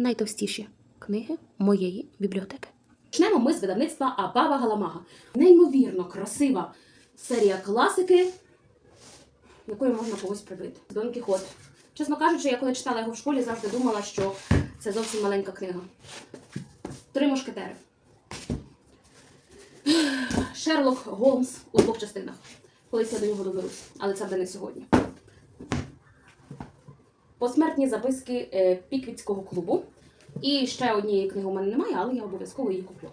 найтовстіші книги моєї бібліотеки. Почнемо ми з видавництва Абава Галамага. Неймовірно красива серія класики, якою можна когось прибити. Дон Кіхот. Чесно кажучи, я коли читала його в школі, завжди думала, що це зовсім маленька книга. Три мушкетери. Шерлок Голмс у двох частинах. Колись я до нього доберусь, але це буде не сьогодні. Посмертні записки е, Піквітського клубу. І ще однієї книги у мене немає, але я обов'язково її куплю.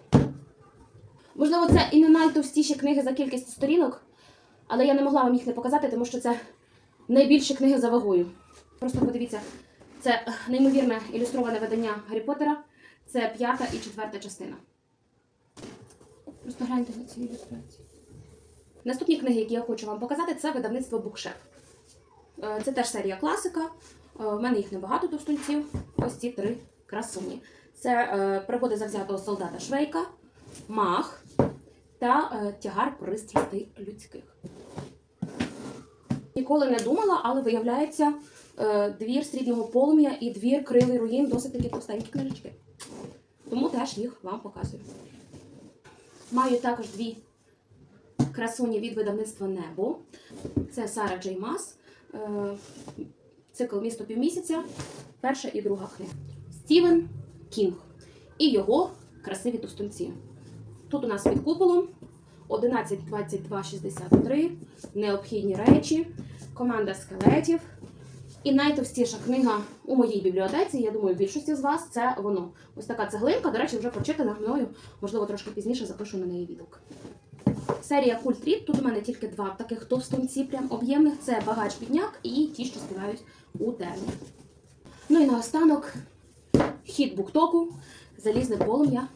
Можливо, це і не найтовстіші книги за кількістю сторінок, але я не могла вам їх не показати, тому що це найбільші книги за вагою. Просто подивіться, це неймовірне ілюстроване видання Гаррі Поттера. Це п'ята і четверта частина. Просто гляньте на ці ілюстрації. Наступні книги, які я хочу вам показати, це видавництво Букшеф. Е, Це теж серія класика. Е, В мене їх небагато товстунців. Ось ці три красуні. Це е, пригоди завзятого солдата Швейка, Мах та е, тягар пристрастей людських. Ніколи не думала, але виявляється, е, двір срібного полум'я і двір кривий руїн досить такі товстенькі книжечки. Тому теж їх вам показую. Маю також дві красуні від видавництва Небо. Це Сара Джей Мас, е, цикл Місто півмісяця, перша і друга книга. Стівен Кінг і його красиві товстунці. Тут у нас під куполом 11, 22, 63, необхідні речі, команда скелетів. І найтовстіша книга у моїй бібліотеці, я думаю, більшості з вас це воно. Ось така цеглинка, до речі, вже прочитана мною, можливо, трошки пізніше запишу на неї відгук. Серія Культріт. Тут у мене тільки два таких товстунці, прям об'ємних. Це багач бідняк і ті, що співають у темні. Ну і наостанок хід буктоку, залізне полум'я,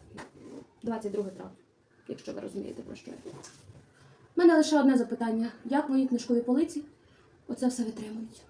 22 травня, якщо ви розумієте про що я. У мене лише одне запитання: як мої книжкові полиці оце все витримують?